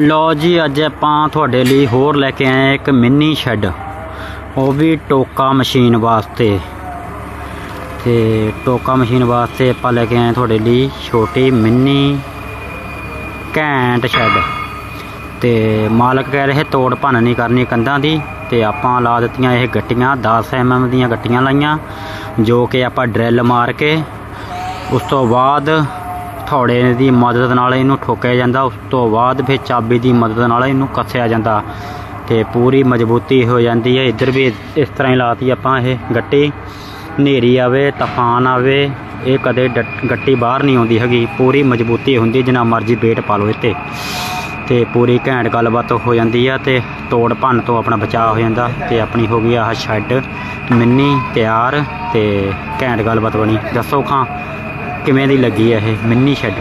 ਲੋ ਜੀ, ਅੱਜ ਆਪਾਂ ਤੁਹਾਡੇ ਲਈ ਹੋਰ ਲੈ ਕੇ ਆਏ ਇੱਕ ਮਿੰਨੀ ਸ਼ੈੱਡ। ਉਹ ਵੀ ਟੋਕਾ ਮਸ਼ੀਨ ਵਾਸਤੇ। ਤੇ ਟੋਕਾ ਮਸ਼ੀਨ ਵਾਸਤੇ ਆਪਾਂ ਲੈ ਕੇ ਆਏ ਤੁਹਾਡੇ ਲਈ ਛੋਟੀ ਮਿੰਨੀ ਘੈਂਟ ਸ਼ੈੱਡ। ਤੇ ਮਾਲਕ ਕਹਿ ਰਹੇ, ਤੋੜ ਭੰਨ ਨਹੀਂ ਕਰਨੀ ਕੰਧਾਂ ਦੀ। ਤੇ ਆਪਾਂ ਲਾ ਦਿੱਤੀਆਂ ਇਹ ਗੱਟੀਆਂ 10 mm ਦੀਆਂ ਗੱਟੀਆਂ ਲਾਈਆਂ, ਜੋ ਕਿ ਆਪਾਂ ਡਰਿਲ ਮਾਰ ਕੇ ਉਸ ਤੋਂ ਬਾਅਦ ਥੋੜੇ ਦੀ ਮਦਦ ਨਾਲ ਇਹਨੂੰ ਠੋਕਿਆ ਜਾਂਦਾ। ਉਸ ਤੋਂ ਬਾਅਦ ਫਿਰ ਚਾਬੀ ਦੀ ਮਦਦ ਨਾਲ ਇਹਨੂੰ ਕੱਸਿਆ ਜਾਂਦਾ ਤੇ ਪੂਰੀ ਮਜ਼ਬੂਤੀ ਹੋ ਜਾਂਦੀ ਹੈ। ਇੱਧਰ ਵੀ ਇਸ ਤਰ੍ਹਾਂ ਹੀ ਲਾਤੀ ਆਪਾਂ ਇਹ ਗੱਟੀ। ਹਨੇਰੀ ਆਵੇ, ਤੂਫਾਨ ਆਵੇ, ਇਹ ਕਦੇ ਡਟ- ਗੱਟੀ ਬਾਹਰ ਨਹੀਂ ਆਉਂਦੀ ਹੈਗੀ। ਪੂਰੀ ਮਜ਼ਬੂਤੀ ਹੁੰਦੀ ਜਿੰਨਾ ਮਰਜ਼ੀ ਵੇਟ ਪਾ ਲਓ ਇੱਥੇ। ਤੇ ਪੂਰੀ ਘੈਂਟ ਗੱਲਬਾਤ ਹੋ ਜਾਂਦੀ ਆ ਤੇ ਤੋੜ ਭੰਨ ਤੋਂ ਆਪਣਾ ਬਚਾਅ ਹੋ ਜਾਂਦਾ ਤੇ ਆਪਣੀ ਹੋ ਗਈ ਆਹ ਸ਼ੈੱਡ ਮਿੰਨੀ, ਤਿਆਰ ਤੇ ਘੈਂਟ ਗੱਲਬਾਤ ਬਣੀ। ਦੱਸੋ ਖਾਂ ਕਿਵੇਂ ਦੀ ਲੱਗੀ ਆ ਇਹ? Mini shed.